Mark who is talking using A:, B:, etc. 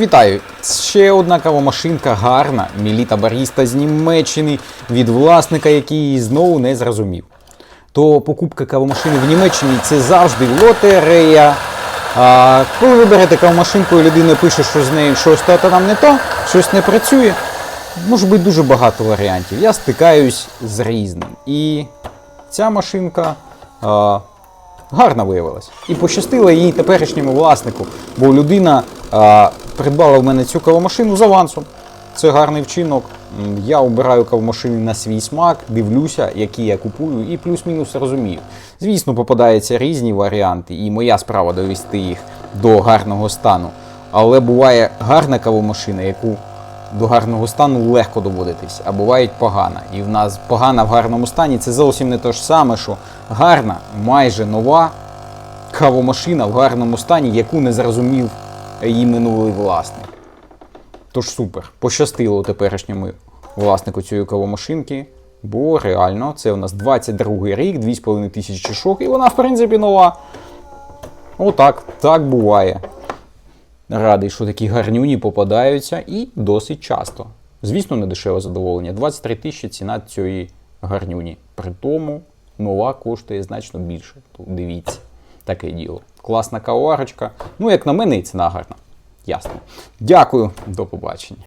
A: Вітаю! Ще одна кавомашинка гарна, міліта баріста з Німеччини від власника, який її знову не зрозумів. То покупка кавомашини в Німеччині це завжди лотерея. А коли ви берете кавомашинку і людина пише, що з нею щось то там не то, щось не працює, може бути дуже багато варіантів. Я стикаюсь з різним. І ця машинка а, гарна виявилась. І пощастило її теперішньому власнику, бо людина придбала в мене цю кавомашину з авансом. Це гарний вчинок. Я обираю кавомашини на свій смак, дивлюся, які я купую, і плюс-мінус розумію. Звісно, попадаються різні варіанти, і моя справа довести їх до гарного стану. Але буває гарна кавомашина, яку до гарного стану легко доводитись, а буває погана. І в нас погана в гарному стані це зовсім не те ж саме, що гарна, майже нова кавомашина в гарному стані, яку не зрозумів її минулий власник. Тож супер, пощастило теперішньому власнику цієї кавомашинки, бо реально це у нас 22 рік, 2,5 тисячі шок, і вона, в принципі, нова. Отак, так буває. Радий, що такі гарнюні попадаються і досить часто. Звісно, не дешеве задоволення. 23 тисячі ціна цієї гарнюні. При тому нова коштує значно більше. Дивіться, таке діло. Класна каварочка. Ну, як на мене, і ціна гарна. Ясно. Дякую, до побачення.